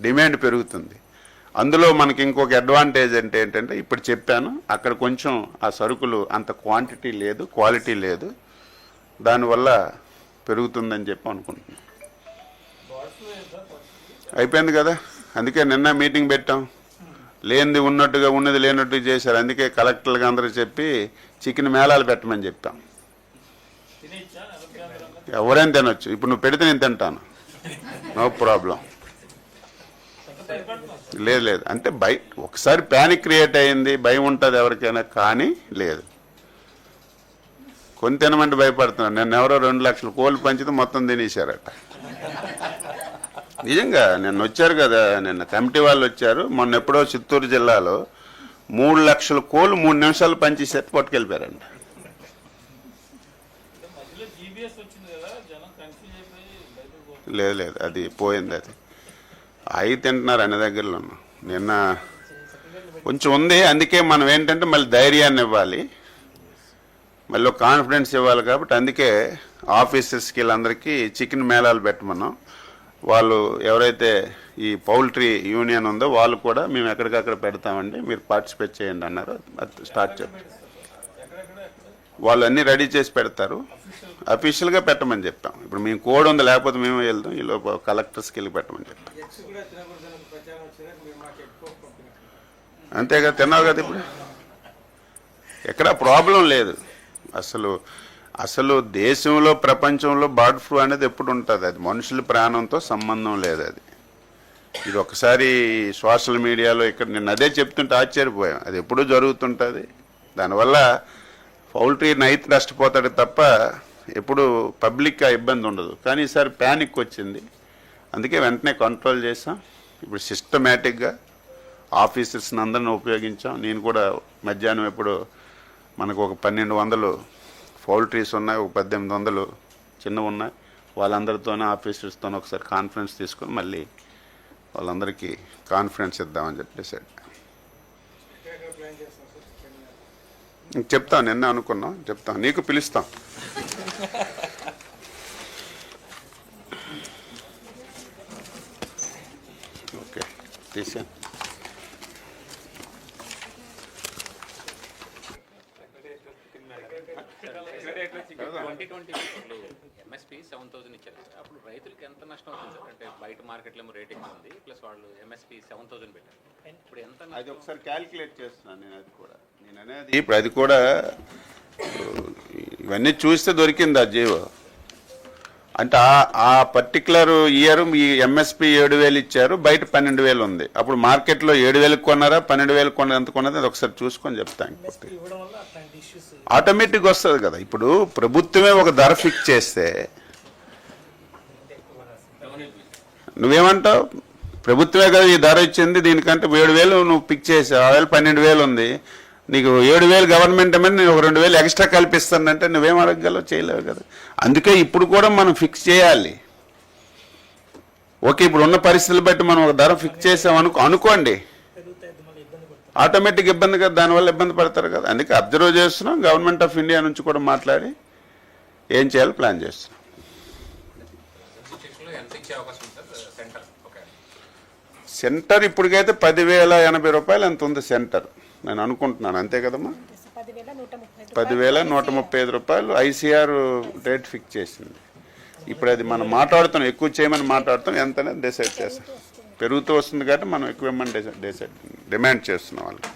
Demand పెరుగుతుంది. అందులో మనకి ఇంకొక అడ్వాంటేజ్ అంటే ఏంటంటే ఇప్పుడు చెప్పాను అక్కడ కొంచెం ఆ సరుకులు అంత క్వాంటిటీ లేదు క్వాలిటీ లేదు. దానివల్ల పెరుగుతుందని చెప్పి అనుకుంటున్నాను. అయిపోయింది కదా? అందుకే నిన్న మీటింగ్ పెట్టాం. లేనిది ఉన్నట్టుగా ఉన్నది లేనట్టుగా చేశారు. అందుకే కలెక్టర్లుగా అందరూ చెప్పి చికెన్ మేళాలు పెట్టమని చెప్పాం ఎవరైనా తినొచ్చు. ఇప్పుడు నువ్వు పెడితే నేను తింటాను. No problem. లేదు లేదు. అంటే భయ ఒకసారి ప్యానిక్ క్రియేట్ అయింది భయం ఉంటుంది ఎవరికైనా కానీ లేదు. కొని తినమంటే భయపడుతున్నాను నిన్న ఎవరో రెండు లక్షల కోళ్ళు పంచితే మొత్తం తినేశారట. నిజంగా నిన్న వచ్చారు కదా నిన్న కమిటీ వాళ్ళు వచ్చారు. మొన్న ఎప్పుడో చిత్తూరు జిల్లాలో మూడు లక్షల కోళ్ళు మూడు నిమిషాలు పంచేసేది పట్టుకెళ్ళిపోయారండి. లేదు లేదు. అది పోయింది అది. అవి తింటున్నారు అన్ని దగ్గరలో నిన్న కొంచెం ఉంది అందుకే మనం ఏంటంటే మళ్ళీ ధైర్యాన్ని ఇవ్వాలి. మళ్ళీ ఒక కాన్ఫిడెన్స్ ఇవ్వాలి కాబట్టి అందుకే ఆఫీసర్స్కి వీళ్ళందరికీ చికెన్ మేళాలు పెట్టమన్నాం. వాళ్ళు ఎవరైతే ఈ పౌల్ట్రీ యూనియన్ ఉందో వాళ్ళు కూడా మేము ఎక్కడికక్కడ పెడతామండి మీరు పార్టిసిపేట్ చేయండి అన్నారు. అది స్టార్ట్ చేస్తాం వాళ్ళు అన్నీ రెడీ చేసి పెడతారు. అఫీషియల్గా పెట్టమని చెప్పాం. ఇప్పుడు మేము కోడ్ ఉంది లేకపోతే మేము వెళ్తాం ఈ లోపల కలెక్టర్స్కి వెళ్ళి పెట్టమని చెప్పాం. అంతేగా తిన్నావు కదా ఇప్పుడు? ఎక్కడ ప్రాబ్లం లేదు. అసలు అసలు దేశంలో ప్రపంచంలో బర్డ్ ఫ్లూ అనేది ఎప్పుడు ఉంటుంది? అది మనుషుల ప్రాణంతో సంబంధం లేదు అది. ఇది ఒకసారి సోషల్ మీడియాలో ఇక్కడ నేను అదే చెప్తుంటే ఆశ్చర్యపోయాం. అది ఎప్పుడూ జరుగుతుంటుంది. దానివల్ల పౌల్ట్రీ నైట్ నష్టపోతాడు తప్ప ఎప్పుడు పబ్లిక్ ఆ ఇబ్బంది ఉండదు. కానీ ఈసారి ప్యానిక్ వచ్చింది. అందుకే వెంటనే కంట్రోల్ చేసాం ఇప్పుడు సిస్టమేటిక్గా ఆఫీసర్స్ని అందరిని ఉపయోగించాం. నేను కూడా మధ్యాహ్నం ఎప్పుడు మనకు ఒక పన్నెండు వందలు పౌల్ట్రీస్ ఉన్నాయి ఒక పద్దెనిమిది వందలు చిన్నవి ఉన్నాయి. వాళ్ళందరితోనే ఆఫీసర్స్తోనే ఒకసారి కాన్ఫరెన్స్ తీసుకొని మళ్ళీ వాళ్ళందరికీ కాన్ఫరెన్స్ ఇద్దామని చెప్పేసాడు చెప్తాం నిన్న అనుకున్నాం చెప్తాం. నీకు పిలుస్తాం. ఓకే తీసా. ఎంఎస్పీ సెవెన్ థౌసండ్ ఇచ్చారు. అప్పుడు రైతులకి ఎంత నష్టం అవుతుంది సార్? అంటే బయట మార్కెట్లో ఏమో రేట్ ఎక్కువ ఉంది. ప్లస్ వాళ్ళు ఎంఎస్పీ సెవెన్ థౌసండ్ పెట్టారు. ఇప్పుడు ఎంత అది ఒకసారి క్యాలిక్యులేట్ చేస్తున్నాను నేను అది కూడా. నేను అనేది ఇప్పుడు అది కూడా ఇవన్నీ చూస్తే దొరికింది ఆ జీవో. అంటే ఆ- ఆ పర్టికులర్ ఇయర్ ఈ ఎంఎస్పి ఏడు వేలు ఇచ్చారు బయట పన్నెండు వేలు ఉంది. అప్పుడు మార్కెట్లో ఏడు వేలకు కొన్నారా పన్నెండు వేలకు కొన్న ఎంత కొన్నది అది ఒకసారి చూసుకొని చెప్తాను పూర్తిగా. ఇవ్వడం వల్ల అట్లాంటి ఇష్యూస్ ఆటోమేటిక్ వస్తుంది కదా. ఇప్పుడు ప్రభుత్వమే ఒక ధర ఫిక్స్ చేస్తే నువ్వేమంటావు? ప్రభుత్వమే కదా ఈ ధర ఇచ్చింది దీనికంటే ఏడు వేలు నువ్వు పిక్ చేసావు ఆ వేలు పన్నెండు వేలు ఉంది. నీకు ఏడు వేలు గవర్నమెంట్ మీద నేను ఒక రెండు వేలు ఎక్స్ట్రా కల్పిస్తానంటే నువ్వేం అడగగలవు? చేయలేవు కదా. అందుకే ఇప్పుడు కూడా మనం ఫిక్స్ చేయాలి. ఓకే ఇప్పుడు ఉన్న పరిస్థితులు బట్టి మనం ఒక ధర ఫిక్స్ చేసాం అనుకో అనుకోండి. ఆటోమేటిక్ ఇబ్బంది కదా దానివల్ల ఇబ్బంది పడతారు కదా. అందుకే అబ్జర్వ్ చేస్తున్నాం గవర్నమెంట్ ఆఫ్ ఇండియా నుంచి కూడా మాట్లాడి ఏం చేయాలో ప్లాన్ చేస్తున్నాం. సెంటర్ సెంటర్ ఇప్పటికైతే పదివేల ఎనభై రూపాయలు ఎంత ఉంది సెంటర్ నేను అనుకుంటున్నాను. అంతే కదమ్మా? పదివేల నూట ముప్పై ఐదు రూపాయలు ఐసీఆర్ రేట్ ఫిక్స్ చేసింది. ఇప్పుడు అది మనం మాట్లాడుతున్నాం ఎక్కువ చేయమని మాట్లాడుతాం ఎంత అనేది డిసైడ్ చేస్తాం. పెరుగుతూ వస్తుంది కాబట్టి మనం ఎక్కువ డిసైడ్ డిసైడ్ డిమాండ్ చేస్తున్నాం వాళ్ళకి.